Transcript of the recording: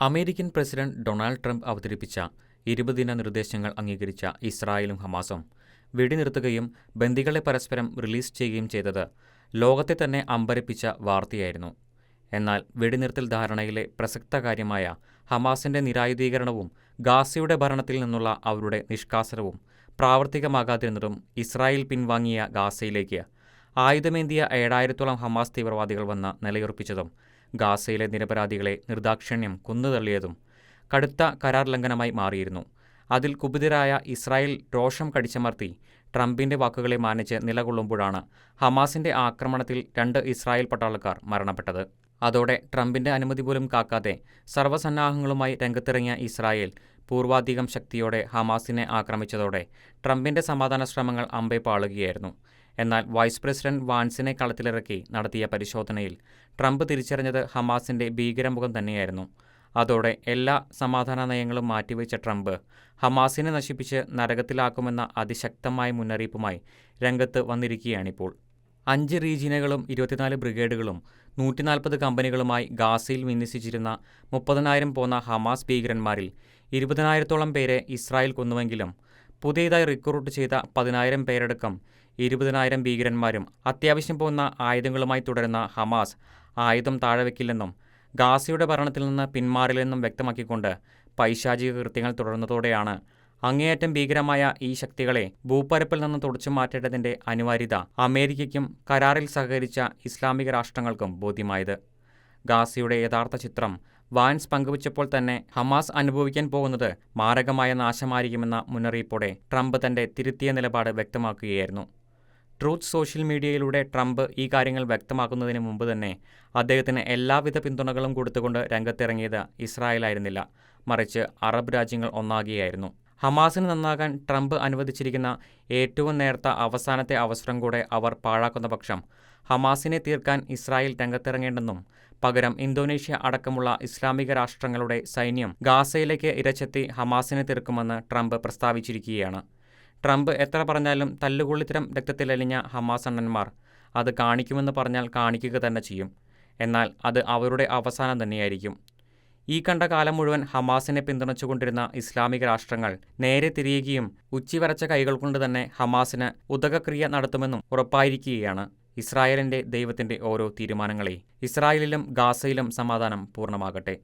American president Donald Trump അവതരിപ്പിച്ച ഇരുപതിന നിർദ്ദേശങ്ങൾ അംഗീകരിച്ച ഇസ്രായേലും ഹമാസും വെടിനിർത്തുകയും ബന്ദികളെ പരസ്പരം റിലീസ് ചെയ്യുകയും ചെയ്തത് ലോകത്തെ തന്നെ അമ്പരപ്പിച്ച വാർത്തയായിരുന്നു. എന്നാൽ വെടിനിർത്തൽ ധാരണയിലെ പ്രസക്ത കാര്യമായ ഹമാസിന്റെ നിരായുധീകരണവും ഗാസയുടെ ഭരണത്തിൽ നിന്നുള്ള അവരുടെ നിഷ്കാസനവും പ്രാവർത്തികമാകാതിരുന്നതും ഇസ്രായേൽ പിൻവാങ്ങിയ ഗാസയിലേക്ക് ആയുധമേന്തിയ ഏഴായിരത്തോളം ഹമാസ് തീവ്രവാദികൾ വന്ന് നിലയുറപ്പിച്ചതും ഗാസയിലെ നിരപരാധികളെ നിർദാക്ഷിണ്യം കൊന്നുതള്ളിയതും കടുത്ത കരാർ ലംഘനമായി മാറിയിരുന്നു. അതിൽ കുപിതരായ ഇസ്രായേൽ രോഷം കടിച്ചമർത്തി ട്രംപിന്റെ വാക്കുകളെ മാനിച്ച് നിലകൊള്ളുമ്പോഴാണ് ഹമാസിന്റെ ആക്രമണത്തിൽ രണ്ട് ഇസ്രായേൽ പട്ടാളക്കാർ മരണപ്പെട്ടത്. അതോടെ ട്രംപിന്റെ അനുമതി പോലും കാക്കാതെ സർവസന്നാഹങ്ങളുമായി രംഗത്തിറങ്ങിയ ഇസ്രായേൽ പൂർവാധികം ശക്തിയോടെ ഹമാസിനെ ആക്രമിച്ചതോടെ ട്രംപിന്റെ സമാധാന ശ്രമങ്ങൾ അമ്പെ പാളുകയായിരുന്നു. എന്നാൽ വൈസ് പ്രസിഡന്റ് വാൻസിനെ കളത്തിലിറക്കി നടത്തിയ പരിശോധനയിൽ ട്രംപ് തിരിച്ചറിഞ്ഞത് ഹമാസിന്റെ ഭീകരമുഖം തന്നെയായിരുന്നു. അതോടെ എല്ലാ സമാധാന നയങ്ങളും മാറ്റിവെച്ച ട്രംപ് ഹമാസിനെ നശിപ്പിച്ച് നരകത്തിലാക്കുമെന്ന അതിശക്തമായ മുന്നറിയിപ്പുമായി രംഗത്ത് വന്നിരിക്കുകയാണിപ്പോൾ. അഞ്ച് റീജിയനുകളും ഇരുപത്തിനാല് ബ്രിഗേഡുകളും നൂറ്റിനാൽപ്പത് കമ്പനികളുമായി ഗാസയിൽ വിന്യസിച്ചിരുന്ന മുപ്പതിനായിരം പോന്ന ഹമാസ് ഭീകരന്മാരിൽ ഇരുപതിനായിരത്തോളം പേരെ ഇസ്രായേൽ കൊന്നുവെങ്കിലും പുതിയതായി റിക്രൂട്ട് ചെയ്ത പതിനായിരം പേരടക്കം ഇരുപതിനായിരം ഭീകരന്മാരും അത്യാവശ്യം പോകുന്ന ആയുധങ്ങളുമായി തുടരുന്ന ഹമാസ് ആയുധം താഴെവെക്കില്ലെന്നും ഗാസയുടെ ഭരണത്തിൽ നിന്ന് പിന്മാറില്ലെന്നും വ്യക്തമാക്കിക്കൊണ്ട് പൈശാചിക കൃത്യങ്ങൾ തുടർന്നതോടെയാണ് അങ്ങേയറ്റം ഭീകരമായ ഈ ശക്തികളെ ഭൂപ്പരപ്പിൽ നിന്ന് തുടച്ചു മാറ്റേണ്ടതിന്റെ അനിവാര്യത അമേരിക്കയ്ക്കും കരാറിൽ സഹകരിച്ച ഇസ്ലാമിക രാഷ്ട്രങ്ങൾക്കും ബോധ്യമായത്. ഗാസയുടെ യഥാർത്ഥ ചിത്രം വാൻസ് പങ്കുവച്ചപ്പോൾ തന്നെ ഹമാസ് അനുഭവിക്കാൻ പോകുന്നത് മാരകമായ നാശമായിരിക്കുമെന്ന മുന്നറിയിപ്പോടെ ട്രംപ് തന്റെ തിരുത്തിയ നിലപാട് വ്യക്തമാക്കുകയായിരുന്നു. ട്രൂത്ത് സോഷ്യൽ മീഡിയയിലൂടെ ട്രംപ് ഈ കാര്യങ്ങൾ വ്യക്തമാക്കുന്നതിന് മുമ്പ് തന്നെ അദ്ദേഹത്തിന് എല്ലാവിധ പിന്തുണകളും കൊടുത്തുകൊണ്ട് രംഗത്തിറങ്ങിയത് ഇസ്രായേലായിരുന്നില്ല. മറിച്ച് അറബ് രാജ്യങ്ങൾ ഒന്നാകുകയായിരുന്നു ഹമാസിന് നന്നാകാൻ ട്രംപ് അനുവദിച്ചിരിക്കുന്ന ഏറ്റവും നേർത്ത അവസാനത്തെ അവസരം കൂടെ അവർ പാഴാക്കുന്ന പക്ഷം ഹമാസിനെ തീർക്കാൻ ഇസ്രായേൽ രംഗത്തിറങ്ങേണ്ടെന്നും പകരം ഇന്തോനേഷ്യ അടക്കമുള്ള ഇസ്ലാമിക രാഷ്ട്രങ്ങളുടെ സൈന്യം ഗാസയിലേക്ക് ഇരച്ചെത്തി ഹമാസിനെ തീർക്കുമെന്ന് ട്രംപ് പ്രസ്താവിച്ചിരിക്കുകയാണ്. ട്രംപ് എത്ര പറഞ്ഞാലും തല്ലുകൊള്ളിത്തരം രക്തത്തിലലിഞ്ഞ ഹമാസ് അണ്ണന്മാർ. അത് കാണിക്കുമെന്ന് പറഞ്ഞാൽ കാണിക്കുക തന്നെ ചെയ്യും. എന്നാൽ അത് അവരുടെ അവസാനം തന്നെയായിരിക്കും. ഈ കണ്ട കാലം മുഴുവൻ ഹമാസിനെ പിന്തുണച്ചുകൊണ്ടിരുന്ന ഇസ്ലാമിക രാഷ്ട്രങ്ങൾ നേരെ തിരിയുകയും ഉച്ചിവരച്ച കൈകൾ കൊണ്ട് തന്നെ ഹമാസിന് ഉദകക്രിയ നടത്തുമെന്നും ഉറപ്പായിരിക്കുകയാണ് ഇസ്രായേലിന്റെ ദൈവത്തിന്റെ ഓരോ തീരുമാനങ്ങളെ. ഇസ്രായേലിലും ഗാസയിലും സമാധാനം പൂർണമാകട്ടെ.